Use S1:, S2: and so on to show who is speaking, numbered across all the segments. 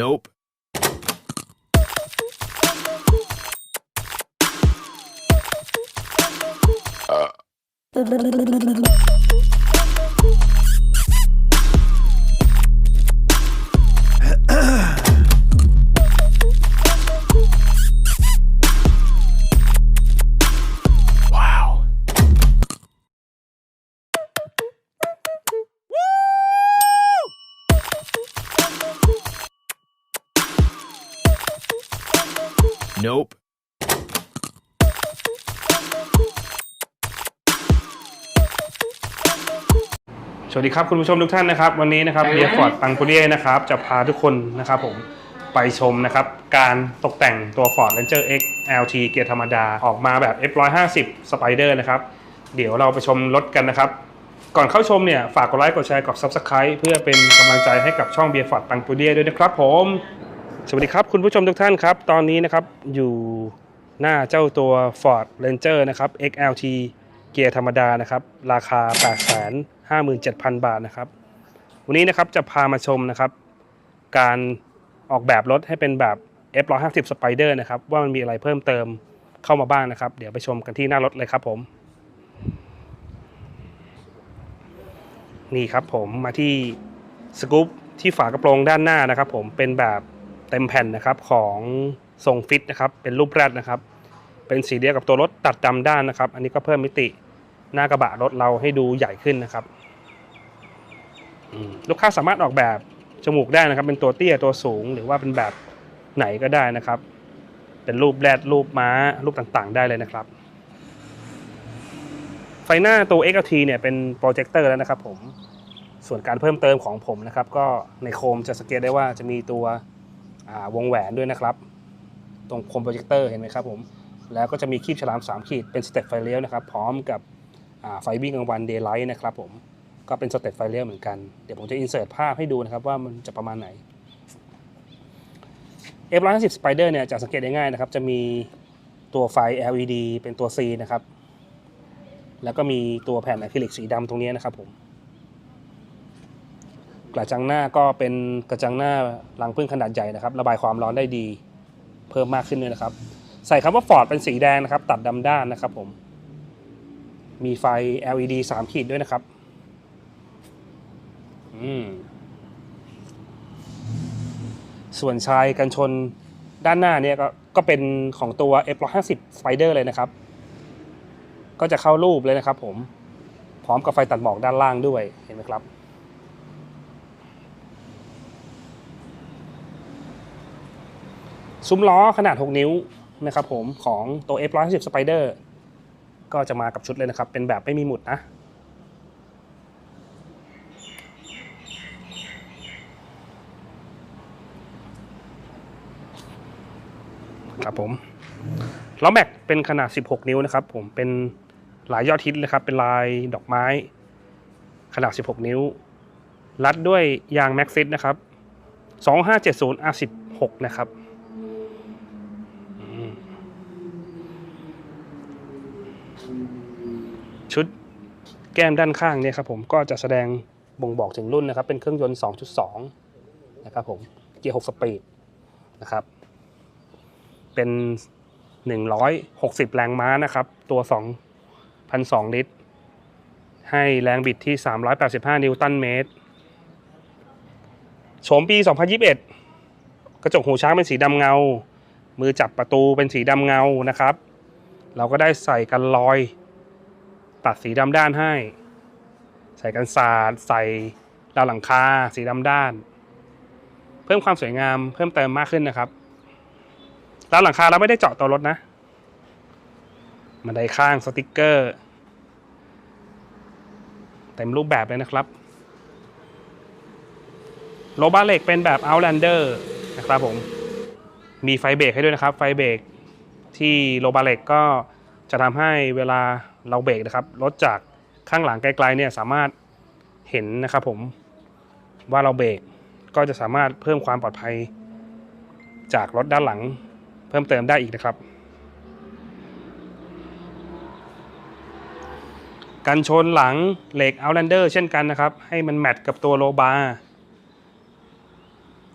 S1: Nope. wow. Nope.
S2: สวัสดีครับคุณผู้ชมทุกท่านนะครับ วันนี้นะครับเรียฟอร์ดปังปูเรียนะครับ จะพาทุกคนนะครับผมไปชมนะครับ การตกแต่งตัว Ford Ranger X LT เกียร์ธรรมดาออกมาแบบ F150 Spider นะครับ เดี๋ยวเราไปชมรถกันนะครับ ก่อนเข้าชมเนี่ย ฝากกดไลค์กดแชร์กด Subscribe เพื่อเป็นกำลังใจให้กับช่องเบียร์ฟอร์ดปังปูเรียด้วยนะครับผม สวัสดีครับ คุณผู้ชมทุกท่านครับ ตอนนี้นะครับอยู่หน้าเจ้าตัว Ford Ranger นะครับ XLT เกียร์ธรรมดานะครับ ราคา 857,000 บาทนะครับ วันนี้นะครับจะพามาชมนะครับ การออกแบบรถให้เป็นแบบ F150 Spider นะครับ ว่ามันมีอะไรเพิ่มเติมเข้ามาบ้างนะครับ เดี๋ยวไปชมกันที่หน้ารถเลยครับผม นี่ครับผมมาที่สกู๊ปที่ฝากระโปรงด้านหน้านะครับ ผมเป็นแบบ เต็มแผ่นนะครับของทรงฟิตนะครับเป็นรูปแรดนะครับ เป็นสีเดียวกับตัวรถตัดดำด้านนะครับ อันนี้ก็เพิ่มมิติหน้ากระบะรถเราให้ดูใหญ่ขึ้นนะครับลูกค้าสามารถออกแบบจมูกได้นะครับ เป็นตัวเตี้ยตัวสูง หรือว่าเป็นแบบไหนก็ได้นะครับ เป็นรูปแรดรูปม้า รูปต่างๆ ได้เลยนะครับ ไฟหน้าตัว XLT เนี่ยเป็นโปรเจคเตอร์แล้วนะครับผมส่วนการเพิ่มเติมของผมนะครับ ก็ในโคมจะสังเกตได้ว่าจะมีตัว วงแหวนด้วยนะครับ ตรงคมโปรเจคเตอร์เห็นไหมครับผมแล้วก็จะมีคีบฉลาม 3 ขีดเป็นสเต็ปไฟเลี้ยวนะครับ พร้อมกับไฟวิ่งกลางวันเดย์ไลท์นะครับผมก็เป็นสเต็ปไฟเลี้ยวเหมือนกัน เดี๋ยวผมจะอินเสิร์ตภาพให้ดูนะครับว่ามันจะประมาณไหน F150 Spider เนี่ยจะสังเกตได้ง่ายนะครับ จะมีตัวไฟ LED เป็นตัว C นะครับ แล้วก็มีตัวแผ่นอะคริลิกสีดำตรงนี้นะครับผม กระจังหน้าก็เป็นกระจังหน้ารังพึ่งขนาดใหญ่นะครับ ระบายความร้อนได้ดี เพิ่มมากขึ้นด้วยนะครับ ใส่คำว่า Ford เป็นสีแดงนะครับ ตัดดำด้านนะครับผม มีไฟ LED 3 ขีดด้วยนะครับอืมส่วนชายกันชนด้านหน้าเนี่ยก็ก็เป็นของตัว F150 Spider เลยนะครับ ก็จะเข้ารูปเลยนะครับผม พร้อมกับไฟตัดหมอกด้านล่างด้วย เห็นไหมครับ ซุ้มล้อขนาด 6 นิ้วนะครับผมของตัว F150 Spider ก็จะมากับชุดเลยนะครับ เป็นแบบไม่มีหมุดนะ ครับผมล้อแม็กเป็นขนาด 16 นิ้วนะครับผมเป็นลายยอดฮิตเลยครับ เป็นลายดอกไม้ ขนาด 16 นิ้ว รัดด้วยยางแม็กซิสนะครับ 2570 R16 นะครับอืมชุดแก้มด้านข้างเนี่ยครับผมก็จะแสดงบ่งบอกถึงรุ่นนะครับ เป็นเครื่องยนต์ 2.2 นะครับผม เกียร์ 6 สปีดนะครับ เป็น 160 แรงม้านะครับ ตัว 2,002 ลิตร ให้แรงบิดที่ 385 นิวตันเมตร โฉมปี 2021 กระจกหูช้างเป็นสีดำเงา มือจับประตูเป็นสีดำเงานะครับ เราก็ได้ใส่กันรอย ตัดสีดำด้านให้ ใส่กันสาดใส่ดาวหลังคาสีดำด้าน เพิ่มความสวยงามเพิ่มเติมมากขึ้นนะครับดานหลังคาเราไม่ได้เจาะตัวรถนะบันได้ข้างสติกเกอร์เต็มรูปแบบเลยนะครับโลบาเหล็กเป็นแบบ Outlander นะครับผม มีไฟเบรกให้ด้วยนะครับ ไฟเบรกที่โลบาเหล็กก็จะทำให้เวลา เราเบรกนะครับรถจากข้างหลังไกลๆเนี่ยสามารถเห็นนะครับผมว่าเราเบรกก็จะสามารถเพิ่มความปลอดภัย จากรถด้านหลังเพิ่มเติมได้อีกนะครับ กันชนหลังเหล็ก Outlander เช่นกันนะครับ ให้มันแมทกับตัวโลบาร์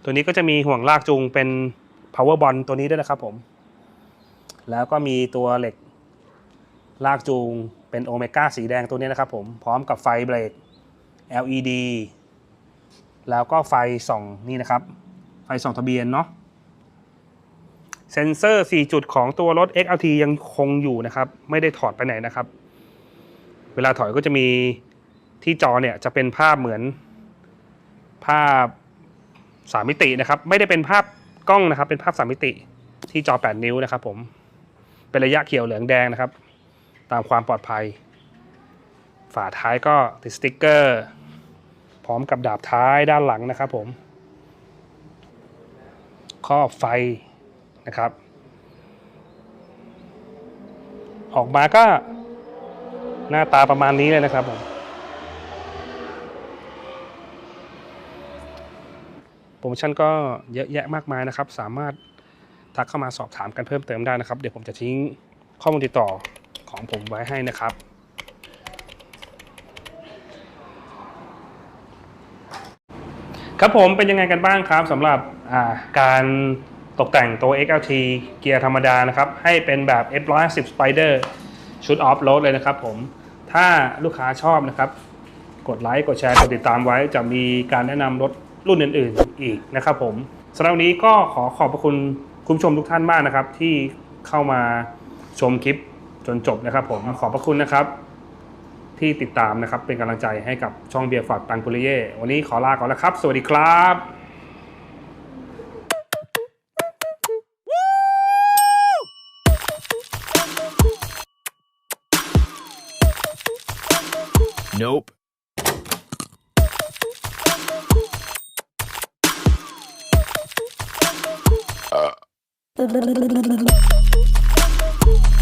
S2: ตัวนี้ก็จะมีห่วงลากจูงเป็น power bond ตัวนี้ด้วยนะครับผม แล้วก็มีตัวเหล็ก ลากจูงเป็นโอเมก้าสีแดงตัวนี้นะครับผมพร้อมกับไฟเบรก LED แล้วก็ไฟส่องนี่นะครับ ไฟส่องทะเบียนเนาะเซนเซอร์ 4 จุดของตัวรถ XLT ยังคงอยู่นะครับ ไม่ได้ถอดไปไหนนะครับ เวลาถอยก็จะมีที่จอเนี่ยจะเป็นภาพเหมือนภาพ3มิตินะครับ ไม่ได้เป็นภาพกล้องนะครับ เป็นภาพ3มิติที่จอ 8 นิ้วนะครับผม เป็นระยะเขียวเหลืองแดงนะครับ ตามความปลอดภัย ฝาท้ายก็ติดสติกเกอร์ พร้อมกับดาบท้ายด้านหลังนะครับผมครอบไฟนะครับ ออกมาก็หน้าตาประมาณนี้เลยนะครับผมโปรโมชั่นก็เยอะแยะมากมายนะครับ สามารถทักเข้ามาสอบถามกันเพิ่มเติมได้นะครับ เดี๋ยวผมจะทิ้งข้อมูลติดต่อ ของผมไว้ให้นะครับ ครับผมเป็นยังไงกันบ้างครับสำหรับาการตกแต่งตัว XLT เกียร์ธรรมดานะครับ ให้เป็นแบบ F110 Spider ชุดออฟโรดเลยนะครับผม ถ้าลูกค้าชอบนะครับ กดไลค์ กดแชร์ กดติดตามไว้ จะมีการแนะนำรถรุ่นอื่น ๆ อีกนะครับผมสำหรับวันนี้ก็ขอขอบพระคุณคุณผู้ชมทุกท่านมากนะครับ ที่เข้ามาชมคลิป จนจบนะครับผมขอบพระคุณนะครับ ที่ติดตามนะครับเป็นกำลังใจให้กับช่องเบียร์ฟอร์ดปังปุริเย่วันนี้ขอลาก่อนแล้วครับ สวัสดีครับ
S1: Nope. Wow.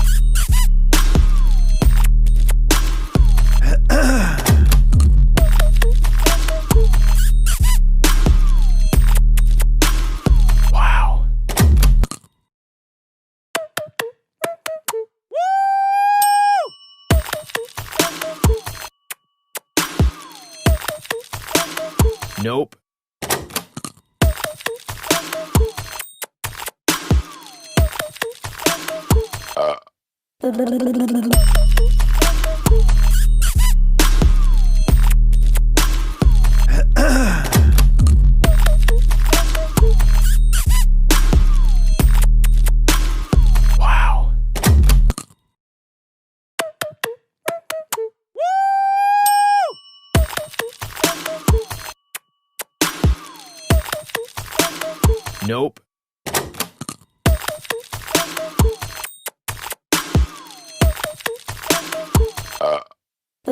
S1: Uh.